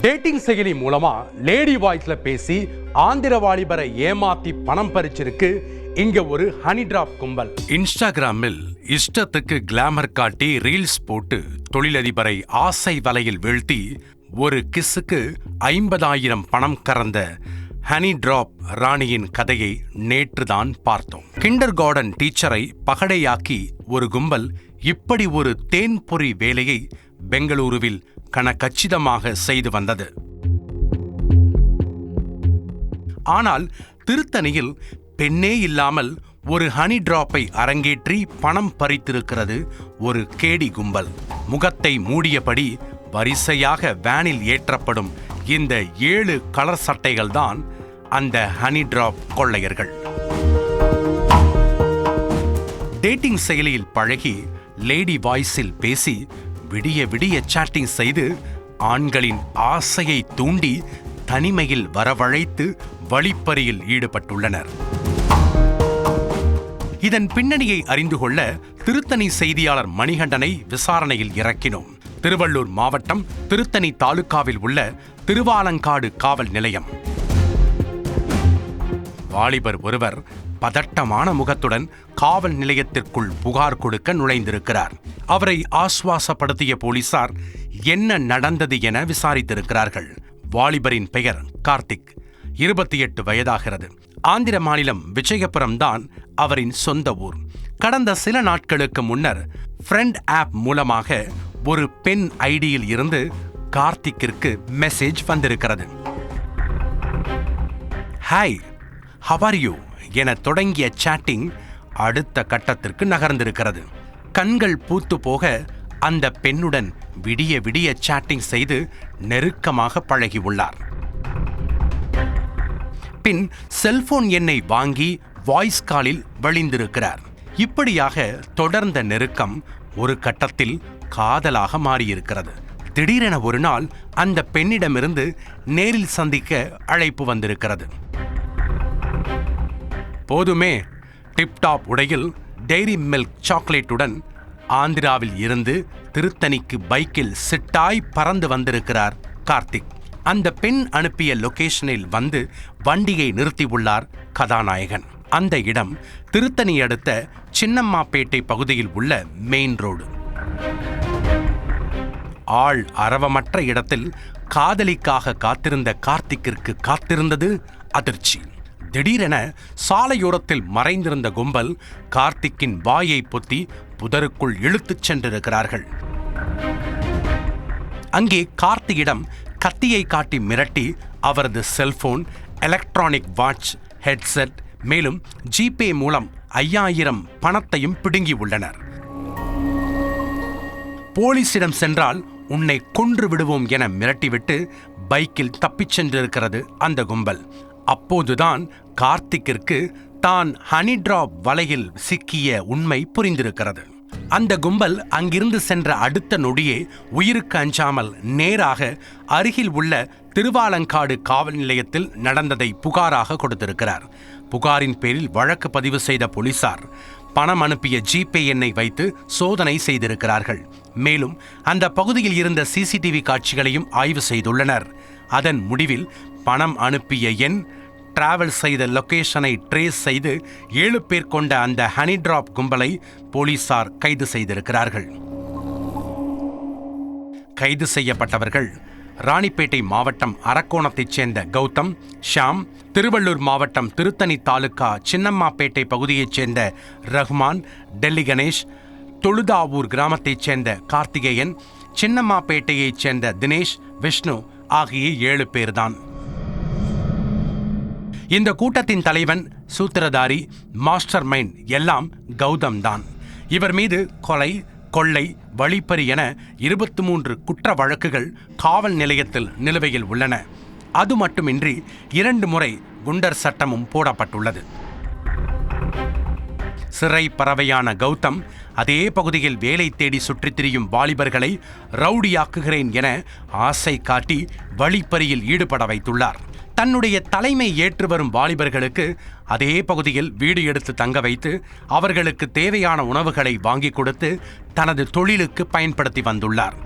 Dating செயலி மூலமா lady வாய்ஸ்ல பேசி ஆந்திர வாலிபரை ஏமாத்தி பணம் பறிச்சிருக்கு இங்க ஒரு ஹனி டிராப் கும்பல். இன்ஸ்டாகிராமில் இஷ்டத்துக்கு கிளாமர் காட்டி ரீல்ஸ் போட்டு தொழிலதிபரை ஆசை வலையில் வீழ்த்தி ஒரு கிஸ்ஸுக்கு ஐம்பதாயிரம் பணம் கறந்த ஹனி டிராப் ராணியின் கதையை நேற்றுதான் பார்த்தோம். கிண்டர் கார்டன் டீச்சரை பகடையாக்கி ஒரு கும்பல் இப்படி ஒரு தேன்பொறி வேலையை பெங்களூருவில் கனகச்சிதமாக செய்து வந்தது. ஆனால் திருத்தணியில் பெண்ணே இல்லாமல் ஒரு ஹனி டிராப்பை அரங்கேற்றி பணம் பறித்திருக்கிறது ஒரு கேடி கும்பல். முகத்தை மூடியபடி வரிசையாக வேனில் ஏற்றப்படும் இந்த ஏழு கலர் சட்டைகள் தான் அந்த ஹனி டிராப் கொள்ளையர்கள். டேட்டிங் செயலியில் பழகி லேடி வாய்ஸில் பேசி விடிய விடிய சாட்டிங் செய்து ஆண்களின் ஆசையை தூண்டி தனிமையில் வரவழைத்து வழிப்பறியில் ஈடுபட்டுள்ளனர். இதன் பின்னணியை அறிந்து கொள்ள திருத்தணி செய்தியாளர் மணிகண்டனை விசாரணையில் இறக்கினோம். திருவள்ளூர் மாவட்டம் திருத்தணி தாலுகாவில் உள்ள திருவாலங்காடு காவல் நிலையம். வாலிபர் ஒருவர் பதட்டமான முகத்துடன் காவல் நிலையத்திற்குள் புகார் கொடுக்க நுழைந்திருக்கிறார். அவரை ஆஸ்வாசப்படுத்திய போலீசார் என்ன நடந்தது என விசாரித்திருக்கிறார்கள். வாலிபரின் பெயர் கார்த்திக். இருபத்தி எட்டு வயதாகிறது. ஆந்திர மாநிலம் விஜயபுரம் தான் அவரின் சொந்த ஊர். கடந்த சில நாட்களுக்கு முன்னர் ஃப்ரெண்ட் ஆப் மூலமாக ஒரு பெண் ஐடியில் இருந்து கார்த்திக்கிற்கு மெசேஜ் வந்திருக்கிறது. Hi how are you? என தொடங்கிய சாட்டிங் அடுத்த கட்டத்திற்கு நகர்ந்திருக்கிறது. கண்கள் பூத்து போக அந்த பெண்ணுடன் விடிய விடிய சாட்டிங் செய்து நெருக்கமாக பழகியுள்ளார் பின் செல்போன் எண்ணை வாங்கி வாய்ஸ் காலில் வழிந்திருக்கிறார். இப்படியாக தொடர்ந்த நெருக்கம் ஒரு கட்டத்தில் காதலாக மாறியிருக்கிறது. திடீரென ஒரு நாள் அந்த பெண்ணிடமிருந்து நேரில் சந்திக்க அழைப்பு வந்திருக்கிறது. போதுமே டிப்டாப் உடையில் டெய்ரி மில்க் சாக்லேட்டுடன் ஆந்திராவில் இருந்து திருத்தணிக்கு பைக்கில் சிட்டாய் பறந்து வந்திருக்கிறார் கார்த்திக். அந்த பெண் அனுப்பிய லொகேஷனில் வந்து வண்டியை நிறுத்தியுள்ளார் கதாநாயகன். அந்த இடம் திருத்தணி அடுத்த சின்னம்மாப்பேட்டை பகுதியில் உள்ள மெயின் ரோடு ஆள் அரவமற்ற இடத்தில் காதலிக்காக காத்திருந்த கார்த்திக்கிற்கு காத்திருந்தது அதிர்ச்சி. திடீரென சாலையோரத்தில் மறைந்திருந்த கும்பல் கார்த்திக்கின் வாயை பொத்தி புதருக்குள் இழுத்துச் சென்றிருக்கிறார்கள். அங்கே கார்த்தியிடம் கத்தியை காட்டி மிரட்டி அவரது செல்போன் எலக்ட்ரானிக் வாட்ச் ஹெட்செட் மேலும் ஜிபே மூலம் ஐயாயிரம் பணத்தையும் பிடுங்கி உள்ளனர். போலீசிடம் சென்றால் உன்னை கொன்று விடுவோம் என மிரட்டிவிட்டு பைக்கில் தப்பிச் சென்றிருக்கிறது அந்த கும்பல். அப்போதுதான் கார்த்திக்கிற்கு தான் ஹனி டிராப் வலையில் சிக்கிய உண்மை புரிந்திருக்கிறது. அந்த கும்பல் அங்கிருந்து சென்ற அடுத்த நொடியே உயிருக்கு அஞ்சாமல் நேராக அருகில் உள்ள திருவாலங்காடு காவல் நிலையத்தில் நடந்ததை புகாராக கொடுத்திருக்கிறார். புகாரின் பேரில் வழக்கு பதிவு செய்த போலீசார் பணம் அனுப்பிய ஜிபே எண்ணை வைத்து சோதனை செய்திருக்கிறார்கள். மேலும் அந்த பகுதியில் இருந்த சிசிடிவி காட்சிகளையும் ஆய்வு செய்துள்ளனர். அதன் முடிவில் பணம் அனுப்பிய எண் டிராவல் செய்த லொகேஷனை ட்ரேஸ் செய்து ஏழு பேர் கொண்ட அந்த ஹனி டிராப் கும்பலை போலீசார் கைது செய்திருக்கிறார்கள். கைது செய்யப்பட்டவர்கள் ராணிப்பேட்டை மாவட்டம் அரக்கோணத்தைச் சேர்ந்த கௌதம் ஷாம் திருவள்ளூர் மாவட்டம் திருத்தணி தாலுகா சின்னம்மாப்பேட்டை பகுதியைச் சேர்ந்த ரஹ்மான் டெல்லி கணேஷ் தொழுதாவூர் கிராமத்தைச் சேர்ந்த கார்த்திகேயன் சின்னம்மாப்பேட்டையைச் சேர்ந்த தினேஷ் விஷ்ணு ஆகிய ஏழு பேர்தான். இந்த கூட்டத்தின் தலைவன் சூத்திரதாரி மாஸ்டர் மைண்ட் எல்லாம் கௌதம் தான் இவர் மீது கொலை கொள்ளை வழிப்பறி என இருபத்தி மூன்று குற்ற வழக்குகள் காவல் நிலையத்தில் நிலுவையில் உள்ளன. அது மட்டுமின்றி இரண்டு முறை குண்டர் சட்டமும் போடப்பட்டுள்ளது. சிறை பறவையான கௌதம் அதே பகுதியில் வேலை தேடி சுற்றித் திரியும் வாலிபர்களை ரவுடியாக்குகிறேன் என ஆசை காட்டி வழிப்பறியில் ஈடுபட வைத்துள்ளார். தன்னுடைய தலைமை ஏற்று வரும் வாலிபர்களுக்கு அதே பகுதியில் வீடு எடுத்து தங்க வைத்து அவர்களுக்கு தேவையான உணவுகளை வாங்கி கொடுத்து தனது தொழிலுக்கு பயன்படுத்தி வந்துள்ளார்.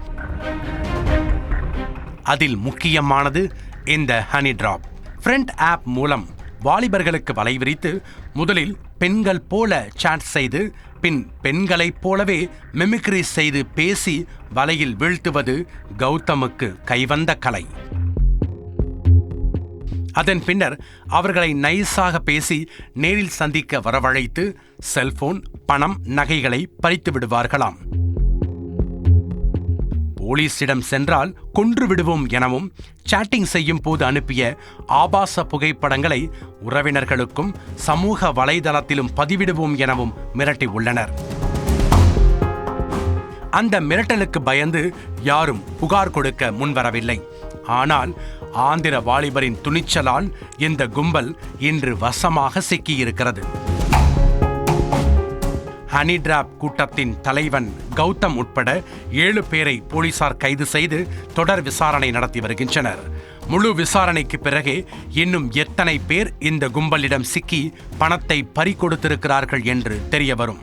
அதில் முக்கியமானது இந்த ஹனி டிராப் ஃப்ரண்ட் ஆப் மூலம் வாலிபர்களுக்கு வலை விரித்து முதலில் பெண்கள் போல சாட் செய்து பின் பெண்களைப் போலவே மிமிக்ரி செய்து பேசி வலையில் வீழ்த்துவது கௌதமுக்கு கைவந்த கலை. அதன் பின்னர் அவர்களை நைஸாக பேசி நேரில் சந்திக்க வரவழைத்து செல்போன் பணம் நகைகளை பறித்து விடுவார்களாம். போலீசிடம் சென்றால் கொன்று விடுவோம் எனவும் சாட்டிங் செய்யும் போது அனுப்பிய ஆபாச புகைப்படங்களை உறவினர்களுக்கும் சமூக வலைதளத்திலும் பதிவிடுவோம் எனவும் மிரட்டி உள்ளனர். அந்த மிரட்டலுக்கு பயந்து யாரும் புகார் கொடுக்க முன்வரவில்லை. ஆனால் ஆந்திர வாலிபரின் துணிச்சலால் இந்த கும்பல் இன்று வசமாக சிக்கியிருக்கிறது. ஹனிடிராப் கூட்டத்தின் தலைவன் கௌதம் உட்பட ஏழு பேரை போலீசார் கைது செய்து தொடர் விசாரணை நடத்தி வருகின்றனர். முழு விசாரணைக்கு பிறகே இன்னும் எத்தனை பேர் இந்த கும்பலிடம் சிக்கி பணத்தை பறிகொடுத்திருக்கிறார்கள் என்று தெரியவரும்.